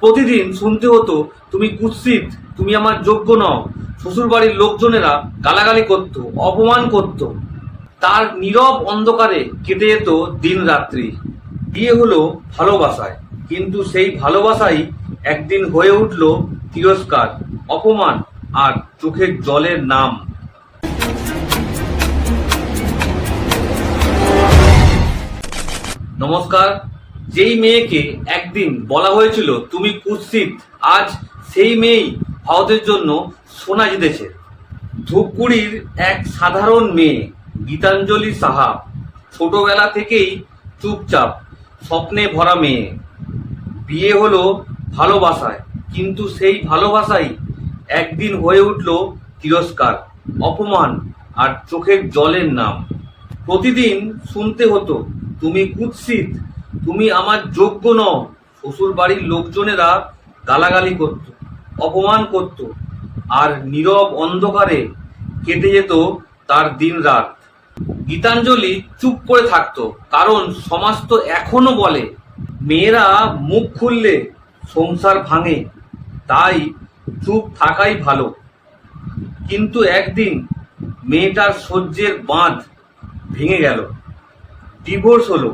প্রতিদিন শুনতে হতো, তুমি কুৎসিত, তুমি আমার যোগ্য নও। শ্বশুরবাড়ির লোকজনেরা গালাগালি করত, অপমান করত। তার নীরব অন্ধকারে কেটে যেত দিন রাত্রি। বিয়ে হলো ভালোবাসায়, কিন্তু সেই ভালোবাসাই একদিন হয়ে উঠল তিরস্কার, অপমান আর চোখের জলের নাম। নমস্কার যেই মেয়েকে একদিন বলা হয়েছিল, তুমি কুৎসিত, আজ সেই মেয়েই ভারতের জন্য সোনা জিতেছে। ধূপগুড়ির এক সাধারণ মেয়ে, গীতাঞ্জলি সাহা, ছোটবেলা থেকেই চুপচাপ, স্বপ্নে ভরা মেয়ে। বিয়ে হলো ভালোবাসায়, কিন্তু সেই ভালোবাসাই একদিন হয়ে উঠল তিরস্কার, অপমান আর চোখের জলের নাম। প্রতিদিন শুনতে হতো, তুমি কুৎসিত তুমি আমার যোগ্য নও। শ্বশুর বাড়ির লোকজনেরা গালাগালি করত, অপমান করত, আর নীরব অন্ধকারে কেটে যেত তার দিন রাত। গীতাঞ্জলি চুপ করে থাকতো, কারণ সমাজ তো এখনও বলে, মেয়েরা মুখ খুললে সংসার ভাঙে, তাই চুপ থাকাই ভালো। কিন্তু একদিন মেয়েটার সহ্যের বাঁধ ভেঙে গেল ডিভোর্স হলো।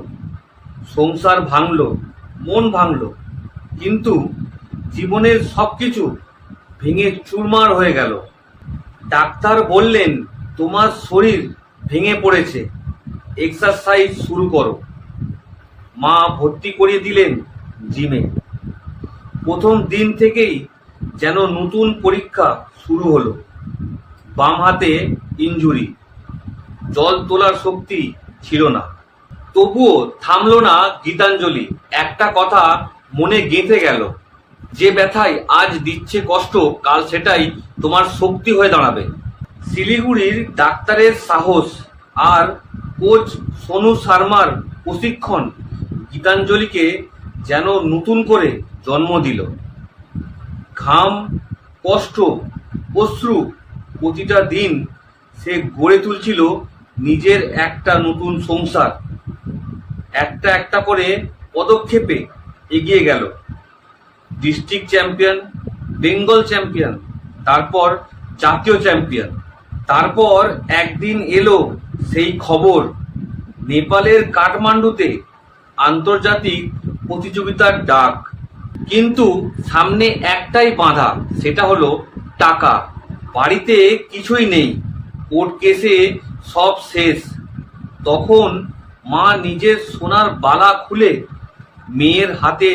সংসার ভাঙলো, মন ভাঙলো, কিন্তু জীবনের সব কিছু ভেঙে চুরমার হয়ে গেল। ডাক্তার বললেন, তোমার শরীর ভেঙে পড়েছে এক্সারসাইজ শুরু করো। মা ভর্তি করিয়ে দিলেন জিমে। প্রথম দিন থেকেই যেন নতুন পরীক্ষা শুরু হলো। বাম হাতে ইঞ্জুরি জল তোলার শক্তি ছিল না। তবুও থামলো না গীতাঞ্জলি। একটা কথা মনে গেঁথে গেল। যে ব্যথায় আজ দিচ্ছে কষ্ট, কাল সেটাই তোমার শক্তি হয়ে দাঁড়াবে। শিলিগুড়ির ডাক্তারের সাহস আর কোচ সোনু শর্মার প্রশিক্ষণ গীতাঞ্জলিকে যেন নতুন করে জন্ম দিল। ঘাম, কষ্ট, অশ্রু প্রতিটা দিন সে গড়ে তুলছিল নিজের একটা নতুন সংসার। একটা একটা করে পদক্ষেপে এগিয়ে গেল। ডিস্ট্রিক্ট চ্যাম্পিয়ন, বেঙ্গল চ্যাম্পিয়ন, তারপর জাতীয় চ্যাম্পিয়ন। তারপর একদিন এলো সেই খবর, নেপালের কাঠমান্ডুতে আন্তর্জাতিক প্রতিযোগিতার ডাক। কিন্তু সামনে একটাই বাধা, সেটা হলো টাকা। বাড়িতে কিছুই নেই, কোর্ট কেসে সব শেষ। তখন মা নিজের সোনার বালা খুলে মেয়ের হাতে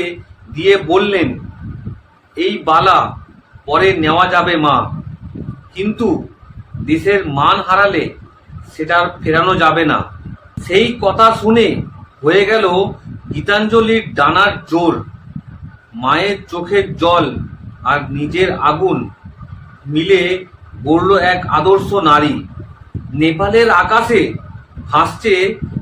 দিয়ে বললেন, এই বালা পরে নেওয়া যাবে মা, কিন্তু দেশের মান হারালে সেটা ফেরানো যাবে না। সেই কথা শুনে হয়ে গেল গীতাঞ্জলির ডানার জোর, মায়ের চোখের জল আর নিজের আগুন মিলে গড়ল এক আদর্শ নারী। নেপালের আকাশে ভাসছে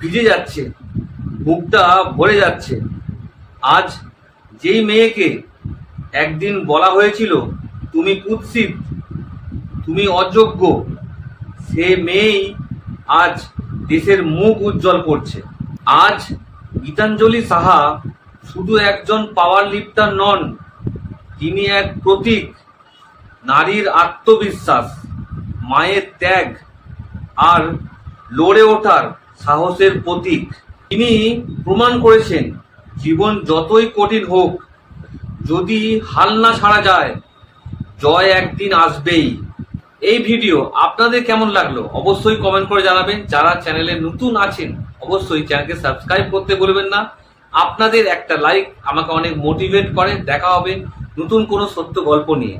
ভিজে যাচ্ছে, বুকটা ভরে যাচ্ছে। আজ যেই মেয়েকে একদিন বলা হয়েছিল, তুমি কুৎসিত, তুমি অযোগ্য, সে মেয়েই আজ দেশের মুখ উজ্জ্বল করছে। আজ গীতাঞ্জলি সাহা শুধু একজন পাওয়ার লিফটার নন, তিনি এক প্রতীক, নারীর আত্মবিশ্বাস। মায়ের ত্যাগ আর লড়ে ওঠার সাহসের প্রতীক। তিনি প্রমাণ করেছেন, জীবন যতই কঠিন হোক, যদি হাল না ছাড়া যায়, জয় একদিন আসবেই। এই ভিডিও আপনাদের কেমন লাগল অবশ্যই কমেন্ট করে জানাবেন। যারা চ্যানেলে নতুন আছেন, অবশ্যই চ্যানেলকে সাবস্ক্রাইব করতে বলবেন না। আপনাদের একটা লাইক আমাকে অনেক মোটিভেট করে। দেখা হবে নতুন কোনো সত্য গল্প নিয়ে।